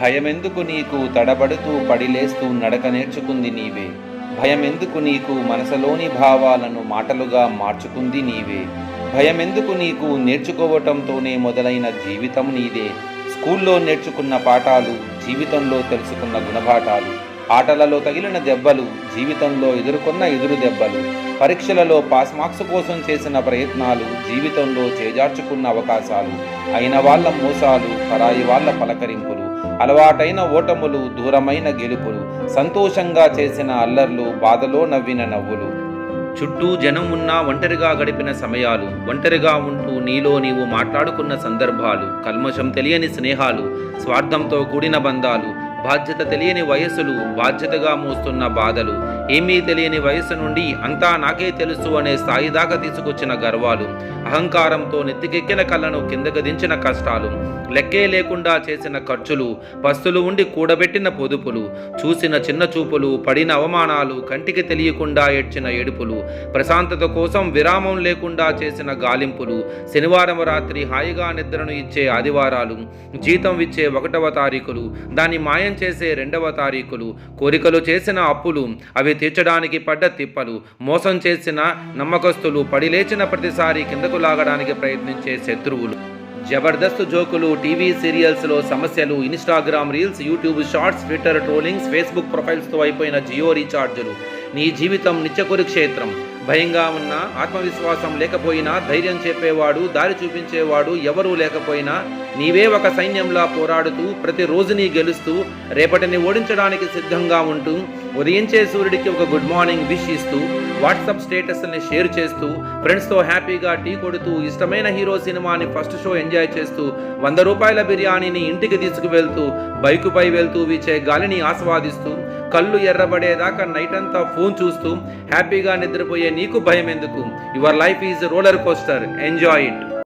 భయమెందుకు నీకు తడబడుతూ పడిలేస్తూ నడక నేర్చుకుంది నీవే? భయమెందుకు నీకు మనసులోని భావాలను మాటలుగా మార్చుకుంది నీవే? భయమెందుకు నీకు నేర్చుకోవటంతోనే మొదలైన జీవితం నీదే? స్కూల్లో నేర్చుకున్న పాఠాలు జీవితంలో తెలుసుకున్న గుణపాఠాలు. ఆటలలో తగిలిన దెబ్బలు జీవితంలో ఎదుర్కొన్న ఎదురు దెబ్బలు పరీక్షలలో పాస్ మార్క్స్ కోసం చేసిన ప్రయత్నాలు జీవితంలో చేజార్చుకున్న అవకాశాలు అయిన వాళ్ళ మోసాలు పరాయి వాళ్ళ పలకరింపులు అలవాటైన ఓటములు దూరమైన గెలుపులు సంతోషంగా చేసిన అల్లర్లు బాధలో నవ్విన నవ్వులు. చుట్టూ జనం ఉన్నా ఒంటరిగా గడిపిన సమయాలు ఒంటరిగా ఉంటూ నీలో నీవు మాట్లాడుకున్న సందర్భాలు కల్మషం తెలియని స్నేహాలు స్వార్థంతో కూడిన బంధాలు బాధ్యత తెలియని వయస్సులు బాధ్యతగా మోస్తున్న బాధలు ఏమీ తెలియని వయస్సు నుండి అంతా నాకే తెలుసు అనే స్థాయి దాకా తీసుకొచ్చిన గర్వాలు అహంకారంతో నెత్తికెక్కిన కళ్ళను కిందకు దించిన కష్టాలు లెక్కే లేకుండా చేసిన ఖర్చులు పస్తులు ఉండి కూడబెట్టిన పొదుపులు చూసిన చిన్న చూపులు పడిన అవమానాలు కంటికి తెలియకుండా ఏడ్చిన ఏడుపులు ప్రశాంతత కోసం విరామం లేకుండా చేసిన గాలింపులు శనివారం రాత్రి హాయిగా నిద్రను ఇచ్చే ఆదివారాలు జీతం ఇచ్చే ఒకటవ తారీఖులు దాని మాయ చేసే రెండవ తారీఖులు. కోరికలు చేసిన అప్పులు అవి తీర్చడానికి పడ్డ తిప్పలు మోసం చేసిన నమ్మకస్తులు పడిలేచిన ప్రతిసారి కిందకు లాగడానికి ప్రయత్నించే శత్రువులు. జబర్దస్త్ జోకులు టీవీ సీరియల్స్లో సమస్యలు Instagram reels YouTube shorts Twitter trollings Facebook ప్రొఫైల్స్తో అయిపోయిన జియో రీఛార్జులు. నీ జీవితం నిత్య కురుక్షేత్రం భయంగా ఉన్న ఆత్మవిశ్వాసం లేకపోయినా ధైర్యం చెప్పేవాడు దారి చూపించేవాడు ఎవరూ లేకపోయినా నీవే ఒక సైన్యంలా పోరాడుతూ ప్రతిరోజు నీ గెలుస్తూ రేపటిని ఓడించడానికి సిద్ధంగా ఉంటూ ఉదయించే సూర్యుడికి ఒక గుడ్ మార్నింగ్ విష్ ఇస్తూ వాట్సాప్ స్టేటస్ని షేర్ చేస్తూ ఫ్రెండ్స్తో హ్యాపీగా టీ కొడుతూ ఇష్టమైన హీరో సినిమాని ఫస్ట్ షో ఎంజాయ్ చేస్తూ వంద రూపాయల బిర్యానీని ఇంటికి తీసుకువెళ్తూ బైకుపై వెళ్తూ వీచే గాలిని ఆస్వాదిస్తూ కళ్ళు ఎర్రబడేదాకా నైట్ అంతా ఫోన్ చూస్తూ హ్యాపీగా నిద్రపోయే నీకు భయం ఎందుకు your life is roller coaster enjoy it